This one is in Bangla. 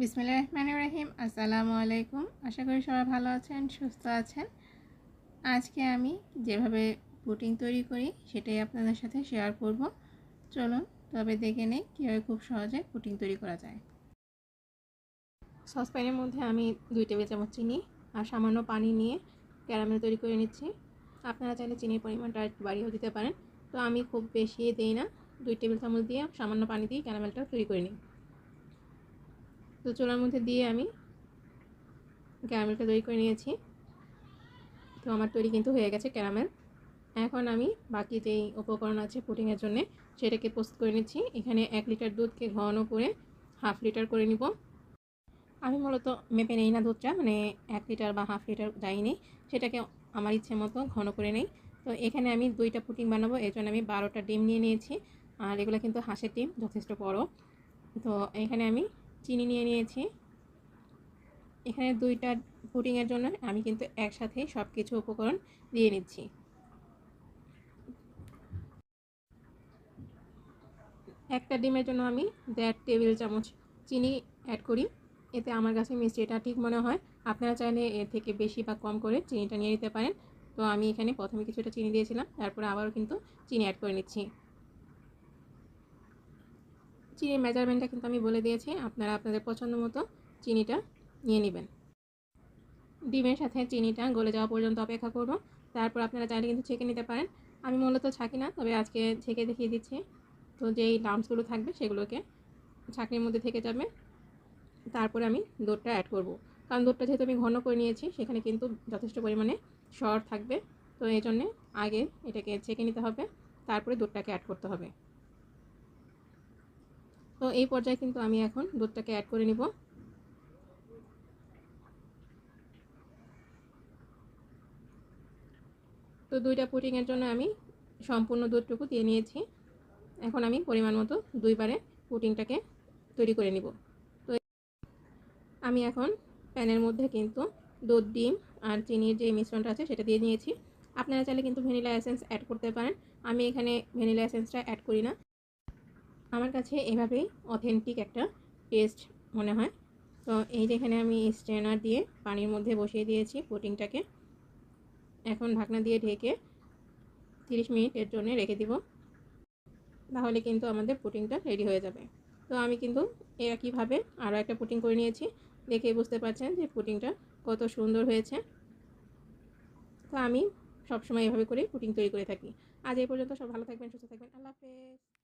বিসমিল্লাহ রহমান রহিম আসসালামু আলাইকুম আশা করি সবাই ভালো আছেন, সুস্থ আছেন। আজকে আমি যেভাবে পুটিং তৈরি করি, সেটাই আপনাদের সাথে শেয়ার করব। চলুন, তবে দেখে নেই কীভাবে খুব সহজে পুটিং তৈরি করা যায়। সসপ্যানের মধ্যে আমি দুই টেবিল চামচ চিনি আর সামান্য পানি নিয়ে ক্যারামেল তৈরি করে নিচ্ছি। আপনারা চাইলে চিনির পরিমাণটা একটু বাড়িয়েও দিতে পারেন। তো আমি খুব বেশি দিই না। দুই টেবিল চামচ দিয়ে সামান্য পানি দিয়ে ক্যারামেলটা তৈরি করে নিই। তো চুলার মধ্যে দিয়ে আমি ক্যারামেলটা তৈরি করে নিয়েছি। তো আমার তৈরি কিন্তু হয়ে গেছে ক্যারামেল। এখন আমি বাকি যেই উপকরণ আছে পুটিংয়ের জন্য সেটাকে প্রস্তুত করে নিচ্ছি। এখানে এক লিটার দুধকে ঘন করে হাফ লিটার করে নিব। আমি মূলত মেপে নেই না দুধটা মানে এক লিটার বা হাফ লিটার যাই নেই, সেটাকে আমার ইচ্ছে মতো ঘন করে নেই। তো এখানে আমি দুইটা পুটিং বানাবো, এর জন্য আমি বারোটা ডিম নিয়ে নিয়েছি। আর এগুলো কিন্তু হাঁসের ডিম, যথেষ্ট বড়। তো এখানে আমি চিনি নিয়ে নিয়েছি। এখানে দুইটা পুডিংয়ের জন্য আমি কিন্তু একসাথে সব কিছু উপকরণ দিয়ে নিচ্ছি। একটা ডিমের জন্য আমি দেড় টেবিল চামচ চিনি অ্যাড করি। এতে আমার কাছে মিষ্টিটা ঠিক মনে হয়। আপনারা চাইলে এর থেকে বেশি বা কম করে চিনিটা নিয়ে নিতে পারেন। তো আমি এখানে প্রথমে কিছুটা চিনি দিয়েছিলাম। তারপরে আবারও কিন্তু চিনি অ্যাড করে নিচ্ছি। চিনির মেজারমেন্টটা কিন্তু আমি বলে দিয়েছি। আপনারা আপনাদের পছন্দ মতো চিনিটা নিয়ে নেবেন। ডিমের সাথে চিনিটা গলে যাওয়া পর্যন্ত অপেক্ষা করব। তারপর আপনারা চাইলে কিন্তু ছেঁকে নিতে পারেন। আমি মূলত ছাঁকি না, তবে আজকে ছেঁকে দেখিয়ে দিচ্ছি। তো যেই লাম্পসগুলো থাকবে সেগুলোকে ছাঁকনির মধ্যে থেকে যাবে। তারপরে আমি দুধটা অ্যাড করব। কারণ দুধটা যেহেতু আমি ঘন করে নিয়েছি, সেখানে কিন্তু যথেষ্ট পরিমাণে সর থাকবে। তো এই জন্যে আগে এটাকে ছেঁকে নিতে হবে। তারপরে দুধটাকে অ্যাড করতে হবে। তো এই পর্যায়ে কিন্তু আমি এখন দুধটাকে অ্যাড করে নিব। তো দুইটা পুটিংয়ের জন্য আমি সম্পূর্ণ দুধটুকু দিয়ে নিয়েছি। এখন আমি পরিমাণ মতো দুইবারে পুটিংটাকে তৈরি করে নিব। তো আমি এখন প্যানের মধ্যে কিন্তু দুধ, ডিম আর চিনির যে মিশ্রণটা আছে সেটা দিয়ে নিয়েছি। আপনারা চাইলে কিন্তু ভ্যানিলা এসেন্স অ্যাড করতে পারেন। আমি এখানে ভ্যানিলা এসেন্সটা অ্যাড করি না। আমার কাছে এভাবেই অথেন্টিক একটা টেস্ট মনে হয়। তো এই যেখানে আমি স্ট্রেনার দিয়ে পানির মধ্যে বসিয়ে দিয়েছি পুটিংটাকে। এখন ঢাকনা দিয়ে ঢেকে তিরিশ মিনিটের জন্য রেখে দিব। তাহলে কিন্তু আমাদের পুটিংটা রেডি হয়ে যাবে। তো আমি কিন্তু একইভাবে আরও একটা পুটিং করে নিয়েছি। দেখে বুঝতে পারছেন যে পুটিংটা কত সুন্দর হয়েছে। তো আমি সবসময় এভাবে করে পুটিং তৈরি করে থাকি। আজ এই পর্যন্ত সব ভালো থাকবেন, সুস্থ থাকবেন। আল্লাহ হাফেজ।